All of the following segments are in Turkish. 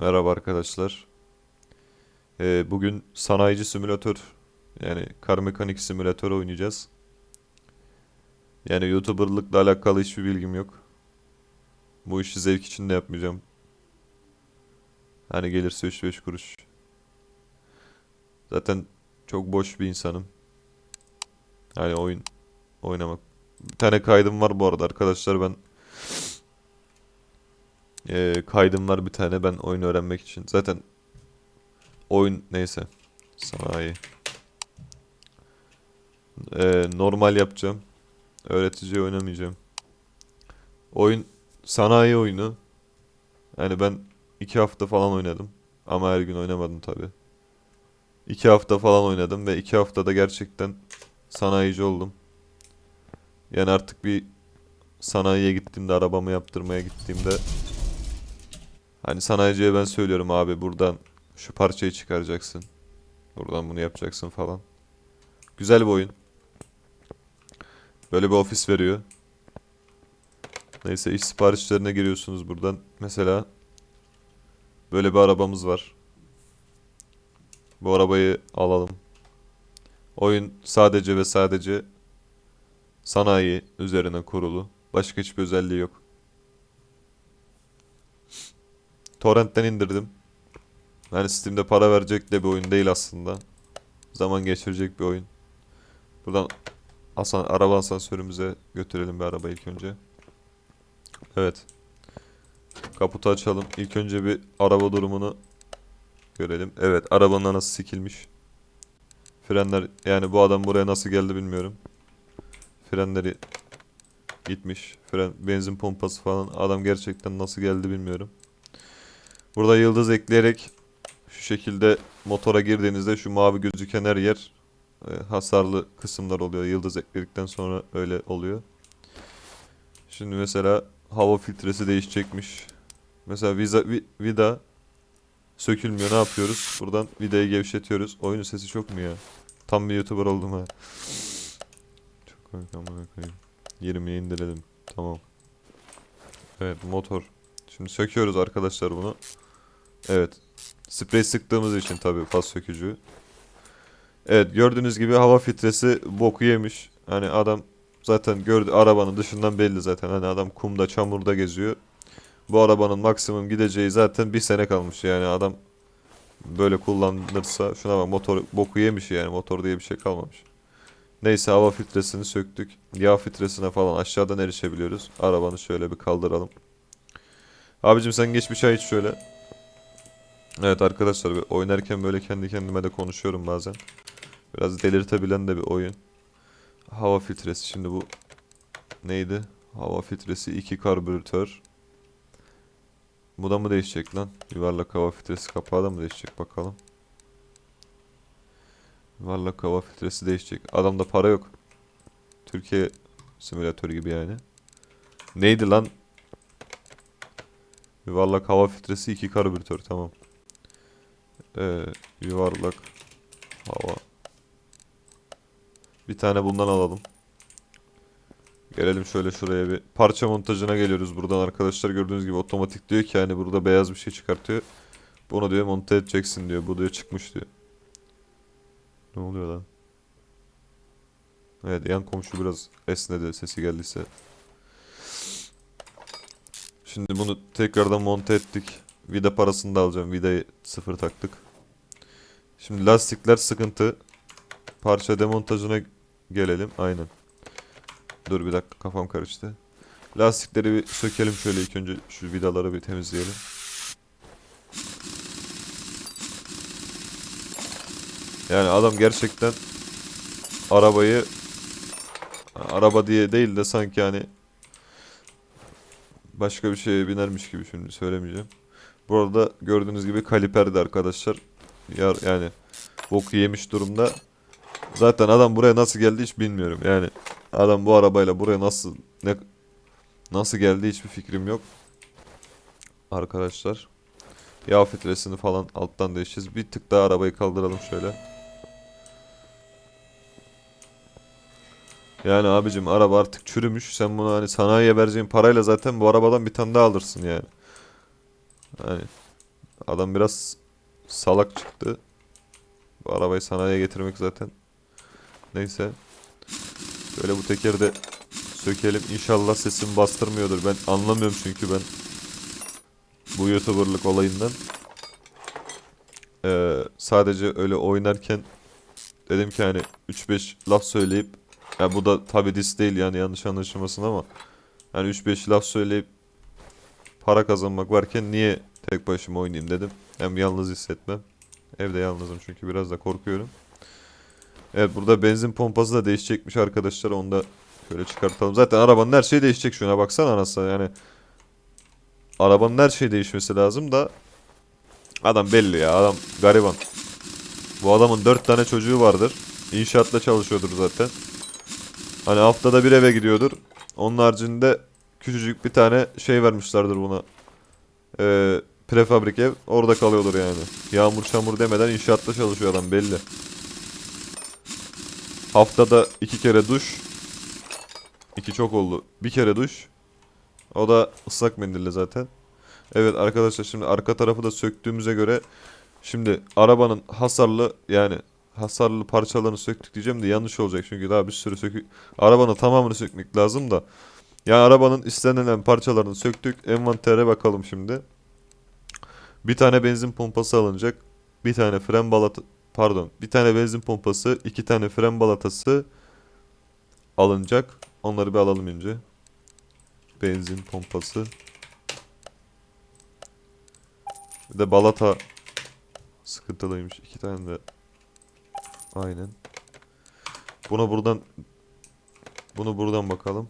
Merhaba arkadaşlar. Ee, bugün sanayici simülatör yani kar mekanik simülatör oynayacağız. Yani YouTuber'lıkla alakalı hiçbir bilgim yok. Bu işi zevk için de yapmayacağım. Hani gelirse 3-5 kuruş. Zaten çok boş bir insanım. Hani oyun oynamak. Bir tane kaydım var bu arada arkadaşlar ben ee, kaydım var bir tane ben oyun öğrenmek için. Zaten oyun neyse. Sanayi. Ee, normal yapacağım. Öğretici oynamayacağım. Oyun sanayi oyunu. Yani ben iki hafta falan oynadım. Ama her gün oynamadım tabi. İki hafta falan oynadım ve iki haftada gerçekten sanayici oldum. Yani artık bir sanayiye gittiğimde arabamı yaptırmaya gittiğimde Hani sanayiciye ben söylüyorum abi buradan şu parçayı çıkaracaksın. Buradan bunu yapacaksın falan. Güzel bir oyun. Böyle bir ofis veriyor. Neyse iş siparişlerine giriyorsunuz buradan. Mesela böyle bir arabamız var. Bu arabayı alalım. Oyun sadece ve sadece sanayi üzerine kurulu. Başka hiçbir özelliği yok. Torrent'ten indirdim. Yani Steam'de para verecek de bir oyun değil aslında. Zaman geçirecek bir oyun. Buradan asan, araba asansörümüze götürelim bir araba ilk önce. Evet. Kaputu açalım. İlk önce bir araba durumunu görelim. Evet, arabanın nasıl sikilmiş. Frenler yani bu adam buraya nasıl geldi bilmiyorum. Frenleri gitmiş. Fren benzin pompası falan adam gerçekten nasıl geldi bilmiyorum. Burada yıldız ekleyerek şu şekilde motora girdiğinizde şu mavi gözüken her yer e, hasarlı kısımlar oluyor. Yıldız ekledikten sonra öyle oluyor. Şimdi mesela hava filtresi değişecekmiş. Mesela viza, vi- vida sökülmüyor. Ne yapıyoruz? Buradan vidayı gevşetiyoruz. Oyunun sesi çok mu ya? Tam bir YouTuber oldum ha. Çok komik amına koyayım. 20'ye indirelim. Tamam. Evet motor. Şimdi söküyoruz arkadaşlar bunu. Evet. Sprey sıktığımız için tabii faz sökücü. Evet gördüğünüz gibi hava filtresi boku yemiş. Hani adam zaten gördü arabanın dışından belli zaten. Hani adam kumda çamurda geziyor. Bu arabanın maksimum gideceği zaten bir sene kalmış yani adam böyle kullanılırsa şuna bak motor boku yemiş yani motor diye bir şey kalmamış. Neyse hava filtresini söktük. Yağ filtresine falan aşağıdan erişebiliyoruz. Arabanı şöyle bir kaldıralım. Abicim sen geç bir çay iç şöyle. Evet arkadaşlar oynarken böyle kendi kendime de konuşuyorum bazen. Biraz delirtebilen de bir oyun. Hava filtresi şimdi bu neydi? Hava filtresi 2 karbüratör. Bu da mı değişecek lan? Yuvarlak hava filtresi kapağı da mı değişecek bakalım. Yuvarlak hava filtresi değişecek. Adamda para yok. Türkiye simülatörü gibi yani. Neydi lan? Yuvarlak hava filtresi 2 karbüratör tamam. Ee, yuvarlak hava. Bir tane bundan alalım. Gelelim şöyle şuraya bir parça montajına geliyoruz buradan arkadaşlar gördüğünüz gibi otomatik diyor ki hani burada beyaz bir şey çıkartıyor. Bunu diyor monte edeceksin diyor. Bu diyor çıkmış diyor. Ne oluyor lan? Evet yan komşu biraz esnedi sesi geldiyse. Şimdi bunu tekrardan monte ettik. Vida parasını da alacağım. Vidayı sıfır taktık. Şimdi lastikler sıkıntı. Parça demontajına gelelim. Aynen. Dur bir dakika kafam karıştı. Lastikleri bir sökelim şöyle ilk önce şu vidaları bir temizleyelim. Yani adam gerçekten arabayı araba diye değil de sanki hani başka bir şeye binermiş gibi şimdi söylemeyeceğim. Bu arada gördüğünüz gibi kaliperdi arkadaşlar. Yar, yani boku yemiş durumda. Zaten adam buraya nasıl geldi hiç bilmiyorum. Yani adam bu arabayla buraya nasıl ne nasıl geldi hiçbir fikrim yok. Arkadaşlar. Yağ filtresini falan alttan değişeceğiz. Bir tık daha arabayı kaldıralım şöyle. Yani abicim araba artık çürümüş. Sen bunu hani sanayiye vereceğin parayla zaten bu arabadan bir tane daha alırsın yani. Hani Adam biraz salak çıktı. Bu arabayı sanayiye getirmek zaten. Neyse. Böyle bu tekeri de sökelim. İnşallah sesim bastırmıyordur. Ben anlamıyorum çünkü ben bu YouTuber'lık olayından. Ee, sadece öyle oynarken dedim ki hani 3-5 laf söyleyip ya bu da tabi dis değil yani yanlış anlaşılmasın ama hani 3-5 laf söyleyip para kazanmak varken niye tek başıma oynayayım dedim. Hem yalnız hissetmem. Evde yalnızım çünkü biraz da korkuyorum. Evet burada benzin pompası da değişecekmiş arkadaşlar. Onu da şöyle çıkartalım. Zaten arabanın her şeyi değişecek şuna baksana anasını yani. Arabanın her şeyi değişmesi lazım da adam belli ya adam gariban. Bu adamın dört tane çocuğu vardır. İnşaatta çalışıyordur zaten. Hani haftada bir eve gidiyordur. Onun haricinde küçücük bir tane şey vermişlerdir buna. Ee, prefabrik ev. Orada kalıyordur yani. Yağmur çamur demeden inşaatta çalışıyor adam belli. Haftada iki kere duş. İki çok oldu. Bir kere duş. O da ıslak mendille zaten. Evet arkadaşlar şimdi arka tarafı da söktüğümüze göre şimdi arabanın hasarlı yani hasarlı parçalarını söktük diyeceğim de yanlış olacak çünkü daha bir sürü sökük arabanın tamamını sökmek lazım da yani arabanın istenilen parçalarını söktük envantere bakalım şimdi bir tane benzin pompası alınacak bir tane fren balata pardon bir tane benzin pompası iki tane fren balatası alınacak onları bir alalım önce benzin pompası bir de balata sıkıntılıymış. iki tane de aynen. Buna buradan bunu buradan bakalım.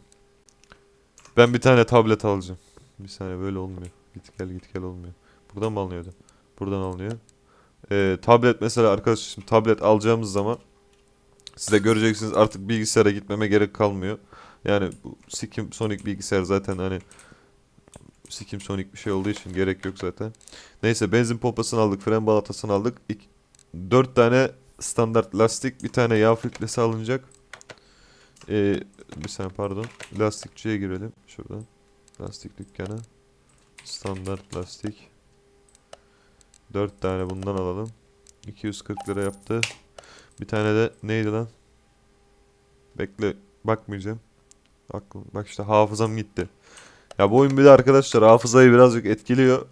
Ben bir tane tablet alacağım. Bir saniye böyle olmuyor. Git gel git gel olmuyor. Buradan mı alınıyordu? Buradan alınıyor. Ee, tablet mesela arkadaşlar şimdi tablet alacağımız zaman siz de göreceksiniz artık bilgisayara gitmeme gerek kalmıyor. Yani bu Sikim Sonic bilgisayar zaten hani Sikim Sonic bir şey olduğu için gerek yok zaten. Neyse benzin pompasını aldık, fren balatasını aldık. İk, 4 tane standart lastik, bir tane yağ filtresi alınacak. Ee, bir saniye pardon. Lastikçiye girelim şuradan. Lastik dükkanı. Standart lastik. 4 tane bundan alalım. 240 lira yaptı. Bir tane de neydi lan? Bekle bakmayacağım. Aklım, bak işte hafızam gitti. Ya bu oyun bir de arkadaşlar hafızayı birazcık etkiliyor.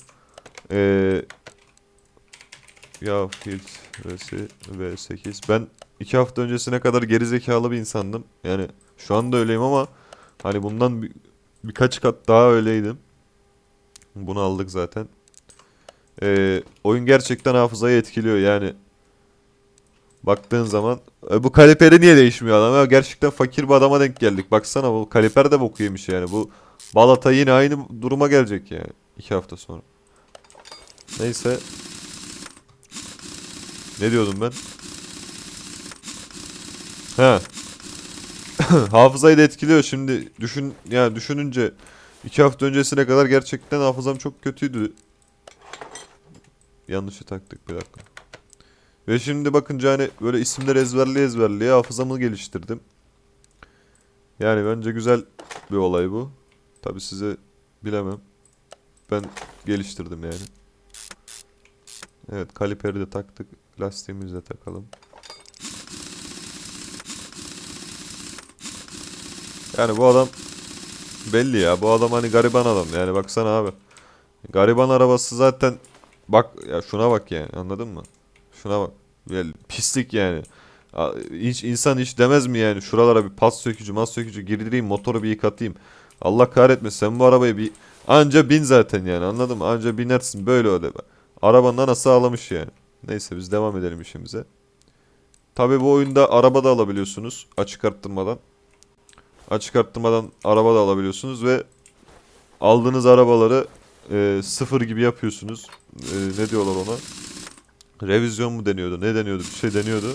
Ee, ya filtresi V8. Ben iki hafta öncesine kadar gerizekalı bir insandım. Yani şu anda öyleyim ama hani bundan bir, birkaç kat daha öyleydim. Bunu aldık zaten. Ee, oyun gerçekten hafızayı etkiliyor yani. Baktığın zaman e, bu kaliperi niye değişmiyor adam? Ya gerçekten fakir bir adama denk geldik. Baksana bu kaliper de boku yemiş yani. Bu Balata yine aynı duruma gelecek yani. iki hafta sonra. Neyse. Ne diyordum ben? He. Hafızayı da etkiliyor şimdi. Düşün yani düşününce iki hafta öncesine kadar gerçekten hafızam çok kötüydü. Yanlışı taktık bir dakika. Ve şimdi bakınca hani böyle isimler ezberli ezberliye hafızamı geliştirdim. Yani bence güzel bir olay bu. Tabi size bilemem. Ben geliştirdim yani. Evet kaliperi de taktık. Lastiğimizi takalım. Yani bu adam belli ya. Bu adam hani gariban adam. Yani baksana abi. Gariban arabası zaten bak ya şuna bak yani anladın mı? Şuna bak. Yani pislik yani. Hiç insan hiç demez mi yani şuralara bir pas sökücü, mas sökücü girdireyim, motoru bir yıkatayım. Allah kahretmesin sen bu arabayı bir anca bin zaten yani anladın mı? Anca binersin böyle öyle. Arabanın anası ağlamış yani. Neyse biz devam edelim işimize. Tabi bu oyunda araba da alabiliyorsunuz açık arttırmadan. Açık arttırmadan araba da alabiliyorsunuz ve aldığınız arabaları e, sıfır gibi yapıyorsunuz. E, ne diyorlar ona? Revizyon mu deniyordu? Ne deniyordu? Bir şey deniyordu.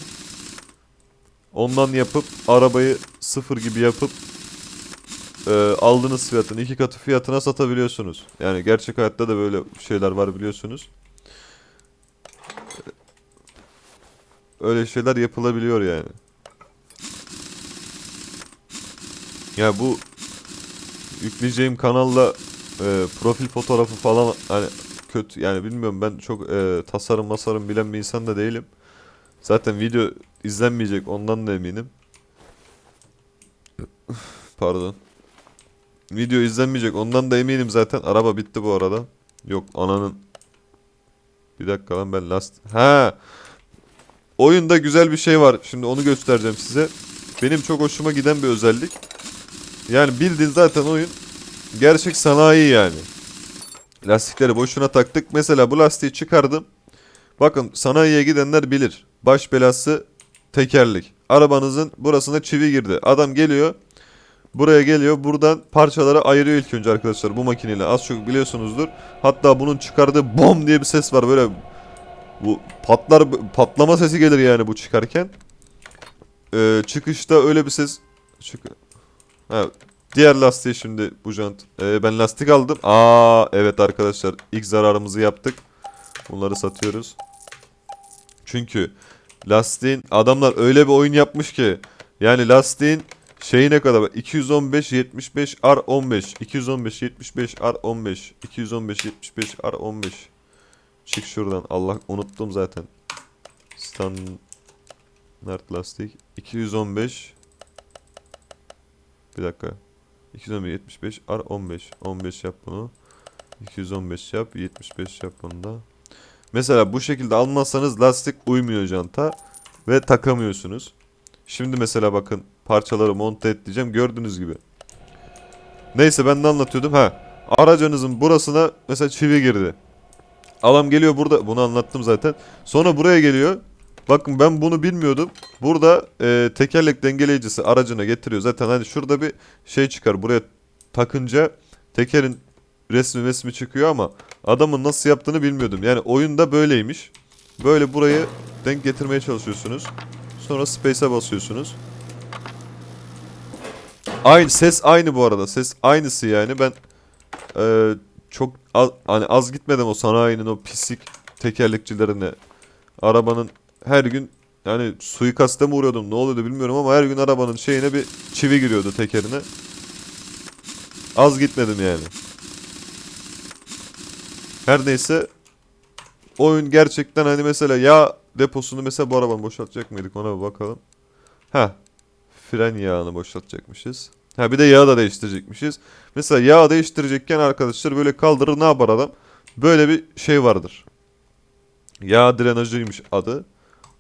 Ondan yapıp arabayı sıfır gibi yapıp e, aldığınız fiyatın iki katı fiyatına satabiliyorsunuz. Yani gerçek hayatta da böyle şeyler var biliyorsunuz. Öyle şeyler yapılabiliyor yani. Ya bu yükleyeceğim kanalla e, profil fotoğrafı falan hani kötü yani bilmiyorum ben çok e, tasarım masarım bilen bir insan da değilim. Zaten video izlenmeyecek ondan da eminim. Pardon. Video izlenmeyecek ondan da eminim zaten. Araba bitti bu arada. Yok ananın. Bir dakika lan ben last. Ha. Oyunda güzel bir şey var. Şimdi onu göstereceğim size. Benim çok hoşuma giden bir özellik. Yani bildiğin zaten oyun gerçek sanayi yani. Lastikleri boşuna taktık. Mesela bu lastiği çıkardım. Bakın sanayiye gidenler bilir. Baş belası tekerlek. Arabanızın burasına çivi girdi. Adam geliyor. Buraya geliyor. Buradan parçaları ayırıyor ilk önce arkadaşlar. Bu makineyle az çok biliyorsunuzdur. Hatta bunun çıkardığı bom diye bir ses var. Böyle bu patlar patlama sesi gelir yani bu çıkarken. Ee, çıkışta öyle bir ses çık ha, diğer lastiği şimdi bu jant. Ee, ben lastik aldım. Aa evet arkadaşlar ilk zararımızı yaptık. Bunları satıyoruz. Çünkü lastiğin adamlar öyle bir oyun yapmış ki yani lastiğin şeyi ne kadar? 215 75 R 15 215 75 R 15 215 75 R 15 Çık şuradan. Allah unuttum zaten. Standart lastik 215 Bir dakika. 215 75 R 15 15 yap bunu. 215 yap 75 yap bunu da. Mesela bu şekilde almazsanız lastik uymuyor janta ve takamıyorsunuz. Şimdi mesela bakın parçaları monte et diyeceğim gördüğünüz gibi. Neyse ben ne anlatıyordum ha. Aracınızın burasına mesela çivi girdi. Adam geliyor burada bunu anlattım zaten. Sonra buraya geliyor. Bakın ben bunu bilmiyordum. Burada e, tekerlek dengeleyicisi aracına getiriyor. Zaten hani şurada bir şey çıkar. Buraya takınca tekerin resmi resmi çıkıyor ama adamın nasıl yaptığını bilmiyordum. Yani oyunda böyleymiş. Böyle burayı denk getirmeye çalışıyorsunuz. Sonra space'e basıyorsunuz. Aynı ses aynı bu arada. Ses aynısı yani. Ben e, çok az, hani az gitmedim o sanayinin o pislik tekerlekçilerine. Arabanın her gün yani suikaste mi uğruyordum ne oluyordu bilmiyorum ama her gün arabanın şeyine bir çivi giriyordu tekerine. Az gitmedim yani. Her neyse oyun gerçekten hani mesela yağ deposunu mesela bu arabanı boşaltacak mıydık ona bir bakalım. Ha fren yağını boşaltacakmışız. Ha bir de yağ da değiştirecekmişiz. Mesela yağ değiştirecekken arkadaşlar böyle kaldırır ne yapar adam? Böyle bir şey vardır. Yağ drenajıymış adı.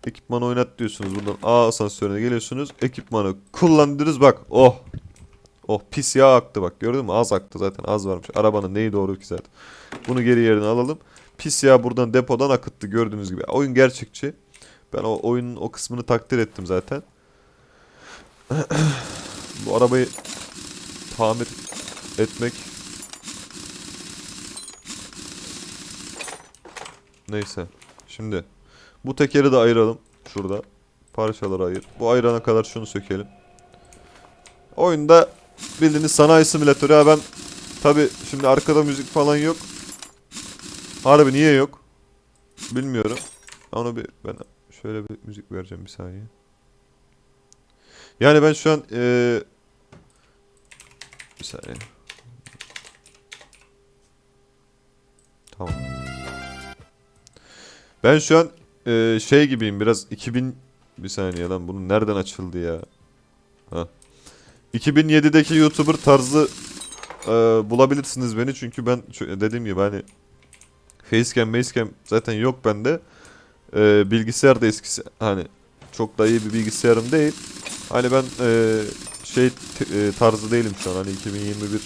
Ekipmanı oynat diyorsunuz. Buradan A asansörüne geliyorsunuz. Ekipmanı kullandınız bak. Oh. Oh pis yağ aktı bak. Gördün mü? Az aktı zaten. Az varmış. Arabanın neyi doğru ki zaten. Bunu geri yerine alalım. Pis yağ buradan depodan akıttı gördüğünüz gibi. Oyun gerçekçi. Ben o oyunun o kısmını takdir ettim zaten. Bu arabayı tamir etmek Neyse. Şimdi bu tekeri de ayıralım şurada. Parçaları ayır. Bu ayırana kadar şunu sökelim. Oyunda bildiğiniz sanayi simülatörü. Ha ben tabi şimdi arkada müzik falan yok. Harbi niye yok? Bilmiyorum. Onu bir ben şöyle bir müzik vereceğim bir saniye. Yani ben şu an eee bir saniye. Tamam. Ben şu an eee, şey gibiyim biraz 2000 bir saniye lan bunun nereden açıldı ya? Ha. 2007'deki YouTuber tarzı eee, bulabilirsiniz beni çünkü ben dediğim gibi hani Facecam, Facecam zaten yok bende. Eee bilgisayar da eskisi hani çok da iyi bir bilgisayarım değil. Hani ben eee, şey eee, tarzı değilim şu an. Hani 2021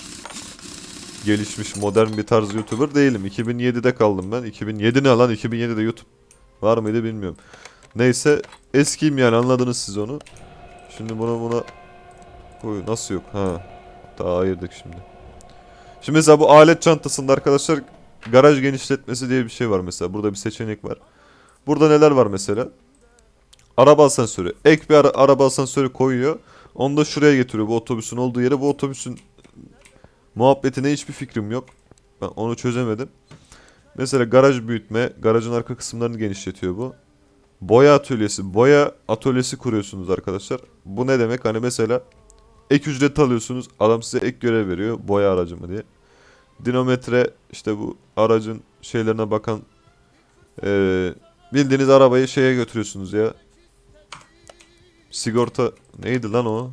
gelişmiş modern bir tarz YouTuber değilim. 2007'de kaldım ben. 2007 ne lan? 2007'de YouTube var mıydı bilmiyorum. Neyse eskiyim yani anladınız siz onu. Şimdi buna buna Oy, nasıl yok? Ha. Daha ayırdık şimdi. Şimdi mesela bu alet çantasında arkadaşlar garaj genişletmesi diye bir şey var mesela. Burada bir seçenek var. Burada neler var mesela? Araba asansörü. Ek bir ara- araba asansörü koyuyor. Onu da şuraya getiriyor bu otobüsün olduğu yere. Bu otobüsün muhabbetine hiçbir fikrim yok. Ben onu çözemedim. Mesela garaj büyütme. Garajın arka kısımlarını genişletiyor bu. Boya atölyesi. Boya atölyesi kuruyorsunuz arkadaşlar. Bu ne demek? Hani mesela ek ücret alıyorsunuz. Adam size ek görev veriyor. Boya aracı mı diye. Dinometre işte bu aracın şeylerine bakan ee, bildiğiniz arabayı şeye götürüyorsunuz ya. Sigorta neydi lan o?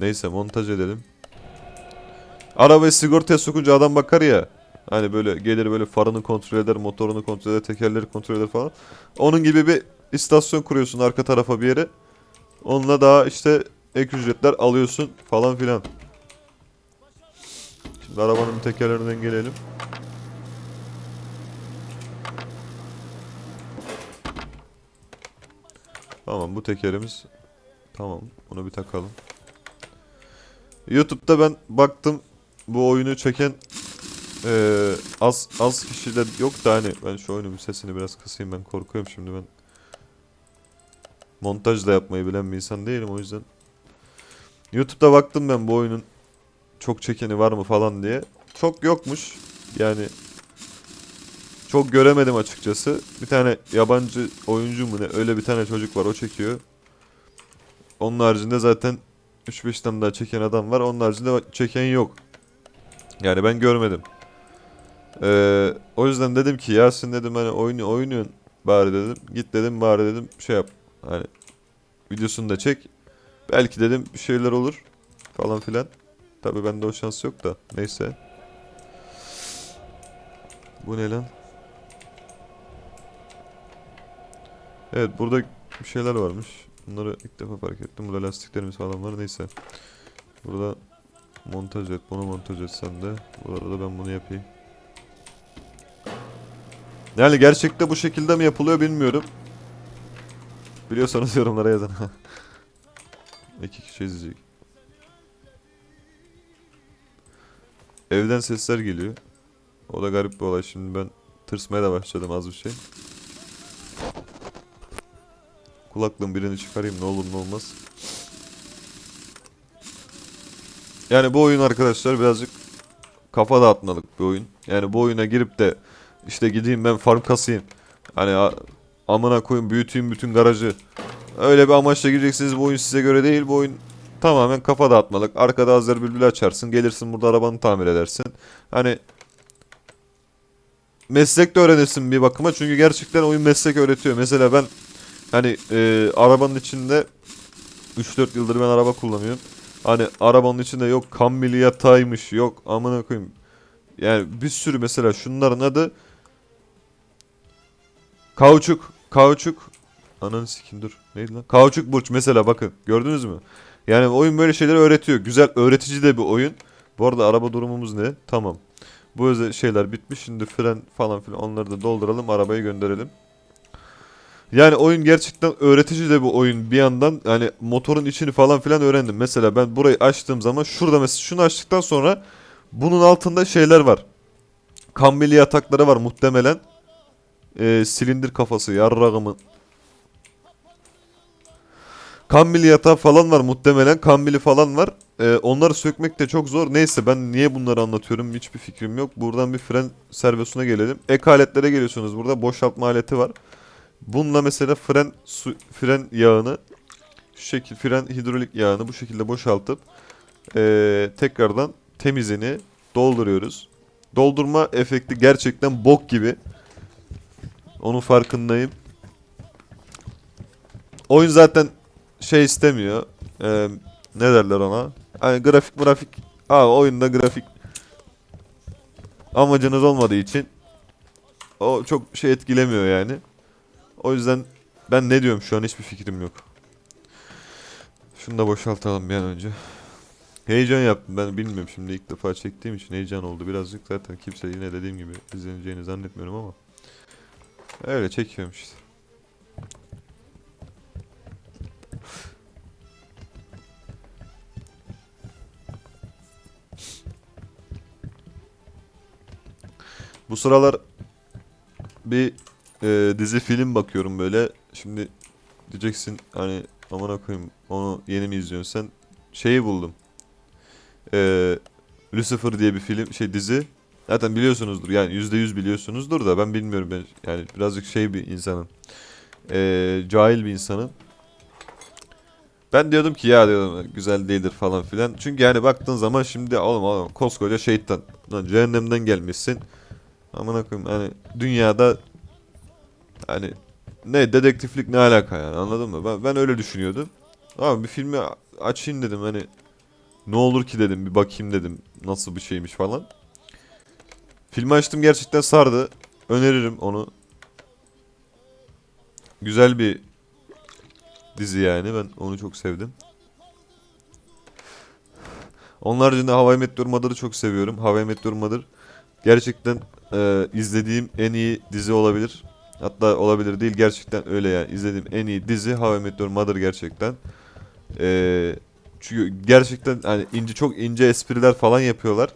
Neyse montaj edelim. Arabayı sigortaya sokunca adam bakar ya. Hani böyle gelir böyle farını kontrol eder, motorunu kontrol eder, tekerleri kontrol eder falan. Onun gibi bir istasyon kuruyorsun arka tarafa bir yere. Onunla daha işte ek ücretler alıyorsun falan filan. Şimdi arabanın tekerlerinden gelelim. Tamam bu tekerimiz. Tamam bunu bir takalım. YouTube'da ben baktım bu oyunu çeken eee, az az kişi de yok da hani ben şu oyunun sesini biraz kısayım ben korkuyorum şimdi ben montaj da yapmayı bilen bir insan değilim o yüzden YouTube'da baktım ben bu oyunun çok çekeni var mı falan diye çok yokmuş yani çok göremedim açıkçası bir tane yabancı oyuncu mu ne öyle bir tane çocuk var o çekiyor onun haricinde zaten 3-5 tane daha çeken adam var. Onun haricinde çeken yok. Yani ben görmedim. Ee, o yüzden dedim ki Yasin dedim hani oyunu oynuyorsun bari dedim. Git dedim bari dedim şey yap. Hani videosunu da çek. Belki dedim bir şeyler olur falan filan. Tabi bende o şans yok da. Neyse. Bu ne lan? Evet burada bir şeyler varmış. Bunları ilk defa fark ettim. Burada lastiklerimiz falan var. Neyse. Burada montaj et. Bunu montaj et sen de. Bu arada ben bunu yapayım. Yani gerçekte bu şekilde mi yapılıyor bilmiyorum. Biliyorsanız yorumlara yazın. İki kişi izleyecek. Evden sesler geliyor. O da garip bir olay. Şimdi ben tırsmaya da başladım az bir şey. Kulaklığın birini çıkarayım ne olur ne olmaz. Yani bu oyun arkadaşlar birazcık kafa dağıtmalık bir oyun. Yani bu oyuna girip de işte gideyim ben farm kasayım. Hani amına koyayım büyüteyim bütün garajı. Öyle bir amaçla gireceksiniz bu oyun size göre değil. Bu oyun tamamen kafa dağıtmalık. Arkada hazır bülbül açarsın. Gelirsin burada arabanı tamir edersin. Hani meslek de öğrenirsin bir bakıma. Çünkü gerçekten oyun meslek öğretiyor. Mesela ben Hani e, arabanın içinde 3-4 yıldır ben araba kullanıyorum. Hani arabanın içinde yok kambili yataymış yok amına koyayım. Yani bir sürü mesela şunların adı kauçuk kauçuk. Ananı sikim dur. Neydi lan? Kauçuk burç mesela bakın. Gördünüz mü? Yani oyun böyle şeyleri öğretiyor. Güzel öğretici de bir oyun. Bu arada araba durumumuz ne? Tamam. Bu şeyler bitmiş. Şimdi fren falan filan onları da dolduralım arabayı gönderelim yani oyun gerçekten öğretici de bu oyun bir yandan yani motorun içini falan filan öğrendim. Mesela ben burayı açtığım zaman şurada mesela şunu açtıktan sonra bunun altında şeyler var. Kambili yatakları var muhtemelen. Ee, silindir kafası yarrağımın. Kambili yatağı falan var muhtemelen. Kambili falan var. Ee, onları sökmek de çok zor. Neyse ben niye bunları anlatıyorum hiçbir fikrim yok. Buradan bir fren servisine gelelim. Ek aletlere geliyorsunuz. Burada boşaltma aleti var. Bununla mesela fren su, fren yağını şu şekil fren hidrolik yağını bu şekilde boşaltıp eee, tekrardan temizini dolduruyoruz. Doldurma efekti gerçekten bok gibi. Onun farkındayım. Oyun zaten şey istemiyor. Eee, ne derler ona? Hani grafik grafik. Abi oyunda grafik amacınız olmadığı için o çok şey etkilemiyor yani. O yüzden ben ne diyorum şu an hiçbir fikrim yok. Şunu da boşaltalım bir an önce. Heyecan yaptım ben bilmiyorum şimdi ilk defa çektiğim için heyecan oldu birazcık zaten kimse yine dediğim gibi izleneceğini zannetmiyorum ama öyle çekiyorum işte. Bu sıralar bir e, dizi film bakıyorum böyle. Şimdi diyeceksin hani amına koyayım onu yeni mi izliyorsun sen? Şeyi buldum. E, Lucifer diye bir film şey dizi. Zaten biliyorsunuzdur yani %100 biliyorsunuzdur da ben bilmiyorum ben yani birazcık şey bir insanım. E, cahil bir insanım. Ben diyordum ki ya diyordum güzel değildir falan filan. Çünkü yani baktığın zaman şimdi oğlum oğlum koskoca şeytan. Lan cehennemden gelmişsin. Amına koyayım hani dünyada hani ne dedektiflik ne alaka yani anladın mı? Ben, ben öyle düşünüyordum. Ama bir filmi açayım dedim hani ne olur ki dedim bir bakayım dedim nasıl bir şeymiş falan. Filmi açtım gerçekten sardı. Öneririm onu. Güzel bir dizi yani ben onu çok sevdim. Onun haricinde How I Met Your Mother'ı çok seviyorum. How I Met Your Mother gerçekten e, izlediğim en iyi dizi olabilir. Hatta olabilir değil gerçekten öyle yani. İzlediğim en iyi dizi How I Met Your Mother gerçekten. E, çünkü gerçekten hani ince çok ince espriler falan yapıyorlar.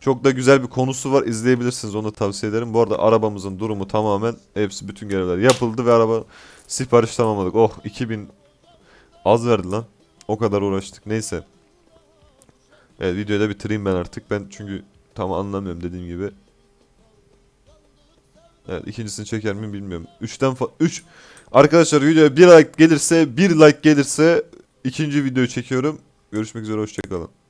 Çok da güzel bir konusu var. izleyebilirsiniz. Onu da tavsiye ederim. Bu arada arabamızın durumu tamamen hepsi bütün görevler yapıldı ve araba sipariş tamamladık. Oh 2000 az verdi lan. O kadar uğraştık. Neyse. Evet videoyu da bitireyim ben artık. Ben çünkü tam anlamıyorum dediğim gibi. Evet ikincisini çeker miyim bilmiyorum. 3'ten 3 Arkadaşlar videoya bir like gelirse bir like gelirse ikinci videoyu çekiyorum. Görüşmek üzere hoşçakalın.